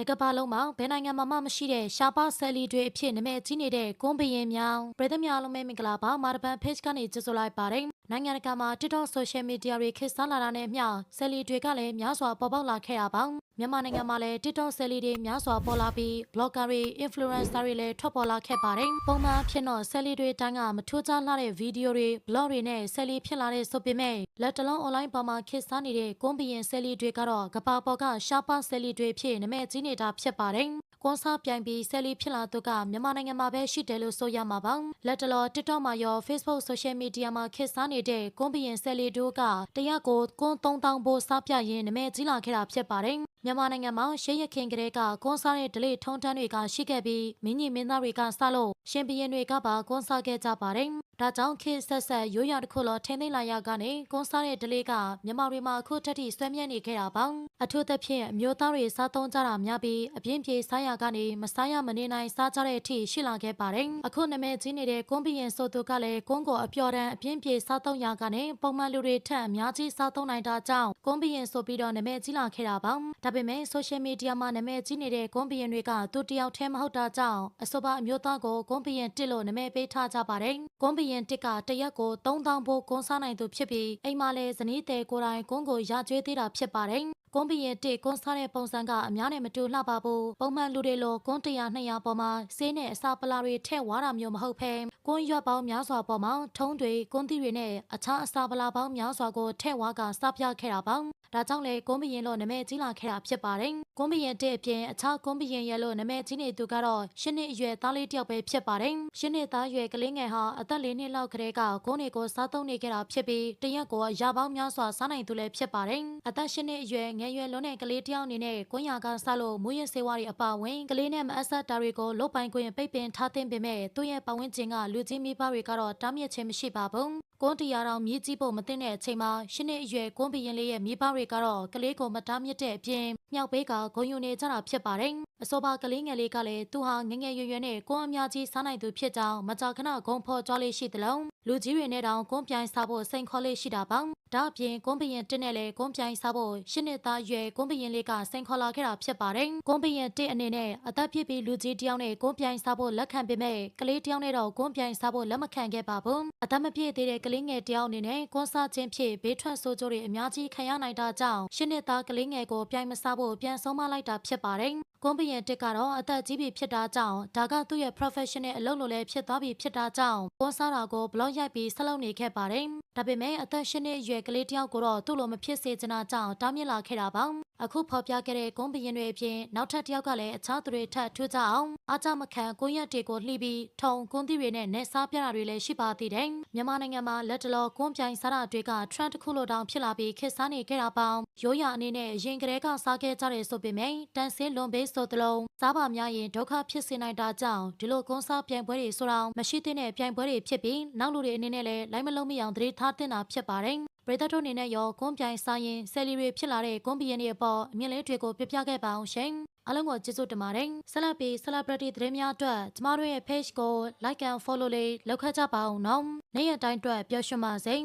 တကဘာလုံးမှာဘယ်နိုင်ငံမှာမှမရှိတဲ့ရှားပါဆယ်လီတွေအဖြစ်နာမည်ကြီးနေတဲ့ကွန်ဘရင်မြောင်ပြည်သူများလုံးပဲမင်္ဂလာပါမာရပန် page ကနေကြိုဆိုလိုက်ပါတယ် နိုင်ငံတကာမှာ TikTok social media တွေခေတ်စားလာတာနဲ့အမျှဆယ်လီတွေကလည်းများစွာပေါ်ပေါက်လာခဲ့တာပါမြန်မာနိုင်ငံမှာလည်း TikTok ဆယ်လီတွေများစွာပေါ်လာပြီး blogger တွေ influencer တွေလည်းထွက်ပေါ်လာခဲ့ပါတယ်ပုံမှန်ဖြစ်တော့ဆယ်လီတွေတိုင်းကမထူးခြားလှတဲ့ဗီဒီယိုတွေ blog တွေနဲ့ဆယ်လီဖြစ်လာတဲ့ဆိုပေမဲ့လက်တလုံး online ပေါ်မှာခေတ်စားနေတဲ့ကွန်ဘရင်ဆယ်လီတွေကတော့ကဘာပေါ်ကရှားပါဆယ်လီတွေဖြစ်နာမည်ကြီးနေတာဖြစ်ပါတယ် ကွန်ဆာပြိုင်ပြီးဆယ်လီဖြစ်လာသူကမြန်မာနိုင်ငံမှာပဲရှိတယ်လို့ဆိုရမှာပါလက်တလော TikTok မှာရော Facebook social media မှာခေတ်စားနေတဲ့ကွန်ဘရင်ဆယ်လီတို့ကတရက်ကိုကွန်3000ဘိုးစားပြရင်နာမည်ကြီးလာခဲ့တာဖြစ်ပါတယ်မြန်မာနိုင်ငံမှာရှေးရခင်ကလေးကကွန်ဆာရဲ့ဒလေထုံးတန်းတွေကရှိခဲ့ပြီးမင်းကြီးမင်းသားတွေကစလို့ရှင်ဘီရင်တွေကပါကွန်ဆာခဲ့ကြပါတယ်ဒါကြောင့်ခေတ်ဆက်ဆက်ရိုးရာတစ်ခုလောထင်းသိမ်းလာရကနေကွန်ဆာရဲ့ဒလေကမြန်မာတွေမှာအခုထက်ထိဆွဲမြဲနေခဲ့တာပါအထူးသဖြင့်အမျိုးသားတွေစားသုံးကြတာများပြီးအပြင်းပြေစားရကနေမစားရမနေနိုင်စားကြတဲ့အထိရှိလာခဲ့ပါတယ်အခုနာမည်ကြီးနေတဲ့ကွန်ဘီရင်ဆိုသူကလည်းကွန်ကိုအပျော်တမ်းအပြင်းပြေစားသုံးရကနေပုံမှန်လူတွေထက်အများကြီးစားသုံးနိုင်တာကြောင့်ကွန်ဘီရင်ဆိုပြီးတော့နာမည်ကြီးလာခဲ့တာပါဒါပေမဲ့ social media မှာနာမည်ကြီးနေတဲ့ကွန်ဘီရင်တွေကသူတယောက်တည်းမဟုတ်တာကြောင့်အဆိုပါအမျိုးသားကိုကွန်ဘီရင်တစ်လို့နာမည်ပေးထားကြပါတယ်ကွန်ဘီရင်တစ်ကတရက်ကို3000ဘိုးကွန်စားနိုင်သူဖြစ်ပြီးအိမ်မှာလည်းဇနီးတဲ့ကိုယ်တိုင်ကွန်ကိုရကျွေးသေးတာဖြစ်ပါတယ်ကွန်ဘီရင်တစ်ကွန်စားတဲ့ပုံစံကအများနဲ့မတူလှပါဘူးပုံမှန်လူတွေလိုကွန်100 200ပေါ်မှာဆေးနဲ့အစာပလာတွေထည့်ဝါတာမျိုးမဟုတ်ဘဲကွန်ရွက်ပေါင်းများစွာပေါ်မှာထုံးတွေကွန်သီးတွေနဲ့အခြားအစာပလာပေါင်းများစွာကိုထည့်ဝါကစားပြခဲ့တာပါဒါကြောင့်လေကွန်ဘီရင်လို့နာမည်ကြီးလာခဲ့တာဖြစ်ပါတယ်။ကွန်ဘီရင်တဲ့အပြင်အခြားကွန်ဘီရင်ရဲ့လို့နာမည်ကြီးနေသူကတော့ရှစ်နှစ်အရွယ်သားလေးတစ်ယောက်ပဲဖြစ်ပါတယ်။ရှစ်နှစ်သားရွယ်ကလေးငယ်ဟာအသက်လေးနှစ်လောက်ကလေးကကွန်တွေကိုစားသုံးနေခဲ့တာဖြစ်ပြီးတရက်ကိုရပေါင်းများစွာစားနိုင်သူလည်းဖြစ်ပါတယ်။အသက်ရှစ်နှစ်အရွယ်ငယ်ရွယ်လုံးတဲ့ကလေးတစ်ယောက်အနေနဲ့ကွန်ရာကစားလို့မူရစေဝါတွေအပါဝင်ကလေးနဲ့မအဆက်တာတွေကိုလုတ်ပိုင်ခွင့်ပိတ်ပင်ထားသင့်ပေမဲ့သူ့ရဲ့ပတ်ဝန်းကျင်ကလူကြီးမိဘတွေကတော့တားမြစ်ခြင်းမရှိပါဘူး။ကွန်တရားတော်မြည်ကြည့်ဖို့မသိတဲ့အချိန်မှာရှစ်နှစ်အရွယ်ကွန်ဘီရင်လေးရဲ့မိဘတွေကတော့ကလေးကိုမတားမြစ်တဲ့အပြင်မြောက်ဘေးကဂုံယူနေကြတာဖြစ်ပါတယ်။အဆိုပါကလေးငယ်လေးကလည်းသူဟာငငယ်ရွယ်ရွယ်နဲ့ကွန်အများကြီးစားနိုင်သူဖြစ်ကြောင်းမကြာခဏဂုံဖော်ကြွားလေးရှိသလုံးလူကြီးတွေနဲ့တောင်ကွန်ပြိုင်စားဖို့စိန်ခေါ်လေးရှိတာပါ။ ဒါအပြင်ကွန်ဘီရင်တစ်နဲ့လည်းကွန်ပြိုင်စားဖို့ရှစ်နှစ်သားရွယ်ကွန်ဘီရင်လေးကစိန်ခေါ်လာခဲ့တာဖြစ်ပါတယ်။ကွန်ဘီရင်တစ်အနေနဲ့အသက်ပြည့်ပြီးလူကြီးတယောက်နဲ့ကွန်ပြိုင်စားဖို့လက်ခံပေမဲ့ကလေးတယောက်နဲ့တော့ကွန်ပြိုင်စားဖို့လက်မခံခဲ့ပါဘူး။အသက်မပြည့်သေးတဲ့ကလေးငယ်တယောက်အနေနဲ့ကွန်စားခြင်းဖြစ်ဘေးထွက်ဆိုးကျိုးတွေအများကြီးခံရနိုင်တာကြောင့်ရှစ်နှစ်သားကလေးငယ်ကိုပြိုင်မစားဖို့ပြန်ဆုံးမလိုက်တာဖြစ်ပါတယ်။ကွန်ဘီယန်တစ်ကတော့အသက်ကြီးပြီဖြစ်တာကြောင့်ဒါကသူ့ရဲ့ professional အလုပ်လိုလည်းဖြစ်သွားပြီဖြစ်တာကြောင့်ကွန်ဆာတာကို blog ရိုက်ပြီးဆက်လုပ်နေခဲ့ပါတယ်။ ဒါပေမဲ့အသက်ရှင်တဲ့အရွယ်ကလေးတယောက်ကိုတော့သူ့လိုမဖြစ်စေချင်တာကြောင့်တားမြစ်လာခဲ့တာပါ။အခုဖော်ပြခဲ့တဲ့ကွန်ဘီယန်တွေအပြင်နောက်ထပ်တယောက်ကလည်းအခြားသူတွေထပ်ထူးကြအောင်အားကြမခံကွန်ရက်တွေကိုလှီးပြီးထုံကွန်သီးတွေနဲ့နေစားပြတာတွေလည်းရှိပါသေးတယ်။မြန်မာနိုင်ငံမှာလက်တလောကွန်ပြိုင်စားတာတွေက trend တစ်ခုလိုတောင်ဖြစ်လာပြီးခေတ်စားနေခဲ့တာပေါင်းရိုးရာအနေနဲ့ရင်ကလေးကစားခဲ့ကြတယ်ဆိုပေမဲ့တန်ဆင်းလွန်ဘေးဆိုသလိုစားပါများရင်ဒုက္ခဖြစ်စေနိုင်တာကြောင့်ဒီလိုကွန်ဆာပြိုင်ပွဲတွေဆိုတော့မရှိသင့်တဲ့ပြိုင်ပွဲတွေဖြစ်ပြီးနောက်လူတွေအနေနဲ့လည်းလိုက်မလုံးမရအောင်သတိထားသင့်တာဖြစ်ပါတယ်ပရိသတ်တို့အနေနဲ့ရောကွန်ပြိုင်စားရင်ဆယ်လီတွေဖြစ်လာတဲ့ကွန်ဘီယန်တွေအပေါ်အမြင်လေးတွေကိုပြပြခဲ့ပါအောင်ရှင်အားလုံးကိုကျေးဇူးတင်ပါတယ်ဆက်လက်ပြီး celebrity သတင်းများအတွက်ကျမတို့ရဲ့ page ကို like and follow လေးလုပ်ခတ်ကြပါအောင်နော်နေ့ရက်တိုင်းအတွက်ပျော်ရွှင်ပါစေ